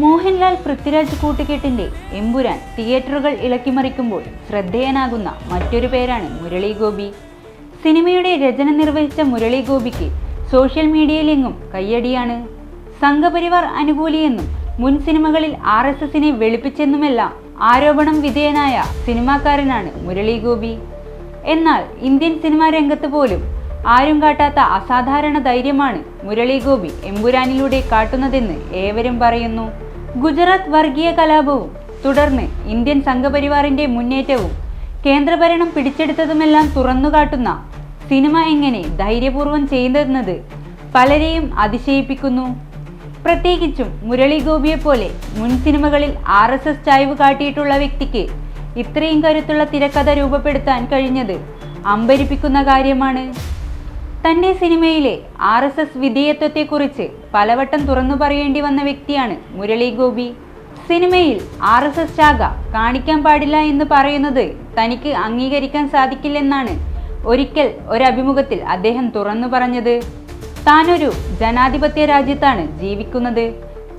മോഹൻലാൽ പൃഥ്വിരാജ് കൂട്ടുകെട്ടിന്റെ എമ്പുരാൻ തിയേറ്ററുകൾ ഇളക്കിമറിക്കുമ്പോൾ ശ്രദ്ധേയനാകുന്ന മറ്റൊരു പേരാണ് മുരളി ഗോപി സിനിമയുടെ രചന നിർവഹിച്ച മുരളി ഗോപിക്ക് സോഷ്യൽ മീഡിയയിലെങ്ങും കയ്യടിയാണ്. സംഘപരിവാർ അനുകൂലിയെന്നും മുൻ സിനിമകളിൽ ആർ എസ് എസിനെ വെളുപ്പിച്ചെന്നുമെല്ലാം ആരോപണം വിധേയനായ സിനിമാക്കാരനാണ് മുരളി ഗോപി. എന്നാൽ ഇന്ത്യൻ സിനിമാ രംഗത്ത് പോലും ആരും കാട്ടാത്ത അസാധാരണ ധൈര്യമാണ് മുരളി ഗോപി എമ്പുരാനിലൂടെ കാട്ടുന്നതെന്ന് ഏവരും പറയുന്നു. ഗുജറാത്ത് വർഗീയ കലാപവും തുടർന്ന് ഇന്ത്യൻ സംഘപരിവാറിന്റെ മുന്നേറ്റവും കേന്ദ്രഭരണം പിടിച്ചെടുത്തതുമെല്ലാം തുറന്നുകാട്ടുന്ന സിനിമ എങ്ങനെ ധൈര്യപൂർവം ചെയ്യുന്നതെന്നത് പലരെയും അതിശയിപ്പിക്കുന്നു. പ്രത്യേകിച്ചും മുരളി ഗോപിയെപ്പോലെ മുൻ സിനിമകളിൽ ആർ എസ് എസ് ചായ്വ് കാട്ടിയിട്ടുള്ള വ്യക്തിക്ക് ഇത്രയും കരുത്തുള്ള തിരക്കഥ രൂപപ്പെടുത്താൻ കഴിഞ്ഞത് അമ്പരിപ്പിക്കുന്ന കാര്യമാണ്. തന്റെ സിനിമയിലെ ആർ എസ് എസ് വിധേയത്വത്തെക്കുറിച്ച് പലവട്ടം തുറന്നു പറയേണ്ടി വന്ന വ്യക്തിയാണ് മുരളി ഗോപി. സിനിമയിൽ ആർ എസ് എസ് ശാഖ കാണിക്കാൻ പാടില്ല എന്ന് പറയുന്നത് തനിക്ക് അംഗീകരിക്കാൻ സാധിക്കില്ലെന്നാണ് ഒരിക്കൽ ഒരഭിമുഖത്തിൽ അദ്ദേഹം തുറന്നു പറഞ്ഞത്. താനൊരു ജനാധിപത്യ രാജ്യത്താണ് ജീവിക്കുന്നത്.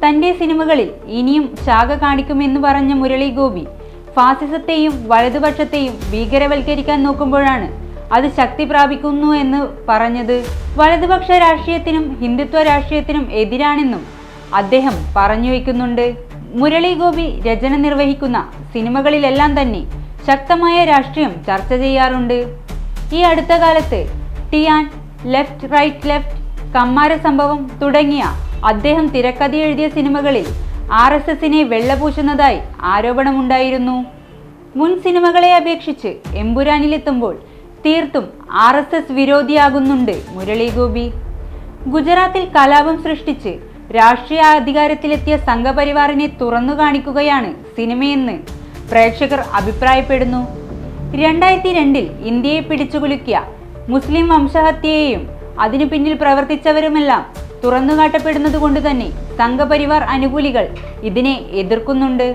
തന്റെ സിനിമകളിൽ ഇനിയും ശാഖ കാണിക്കുമെന്ന് പറഞ്ഞ മുരളി ഗോപി ഫാസിസത്തെയും വലതുപക്ഷത്തെയും ഭീകരവൽക്കരിക്കാൻ നോക്കുമ്പോഴാണ് അത് ശക്തി പ്രാപിക്കുന്നു എന്ന് പറഞ്ഞത്. വലതുപക്ഷ രാഷ്ട്രീയത്തിനും ഹിന്ദുത്വ രാഷ്ട്രീയത്തിനും എതിരാണെന്നും അദ്ദേഹം പറഞ്ഞു വയ്ക്കുന്നുണ്ട്. മുരളി ഗോപി രചന നിർവഹിക്കുന്ന സിനിമകളിലെല്ലാം തന്നെ ശക്തമായ രാഷ്ട്രീയം ചർച്ച ചെയ്യാറുണ്ട്. ഈ അടുത്ത കാലത്ത് Tiyaan left right left Kammara Sambhavam തുടങ്ങിയ അദ്ദേഹം തിരക്കഥ എഴുതിയ സിനിമകളിൽ ആർ എസ് എസിനെ വെള്ളപൂശുന്നതായി ആരോപണമുണ്ടായിരുന്നു. മുൻ സിനിമകളെ അപേക്ഷിച്ച് എമ്പുരാനിലെത്തുമ്പോൾ തീർത്തും ആർ എസ് എസ് വിരോധിയാകുന്നുണ്ട് മുരളി ഗോപി. ഗുജറാത്തിൽ കലാപം സൃഷ്ടിച്ച് രാഷ്ട്രീയ അധികാരത്തിലെത്തിയ സംഘപരിവാറിനെ തുറന്നു കാണിക്കുകയാണ് സിനിമയെന്ന് പ്രേക്ഷകർ അഭിപ്രായപ്പെടുന്നു. രണ്ടായിരത്തി രണ്ടിൽ ഇന്ത്യയെ പിടിച്ചുകുലുക്കിയ മുസ്ലിം വംശഹത്യയെയും അതിനു പിന്നിൽ പ്രവർത്തിച്ചവരുമെല്ലാം തുറന്നുകാട്ടപ്പെടുന്നത് കൊണ്ട് തന്നെ സംഘപരിവാർ അനുകൂലികൾ ഇതിനെ എതിർക്കുന്നുണ്ട്.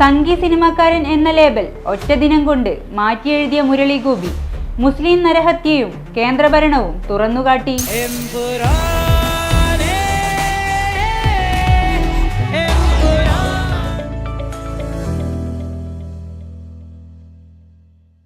സംഘി സിനിമാക്കാരൻ എന്ന ലേബൽ ഒറ്റ ദിനം കൊണ്ട് മാറ്റിയെഴുതിയ മുരളി ഗോപി മുസ്ലിം നരഹത്യയും കേന്ദ്രഭരണവും തുറന്നുകാട്ടി.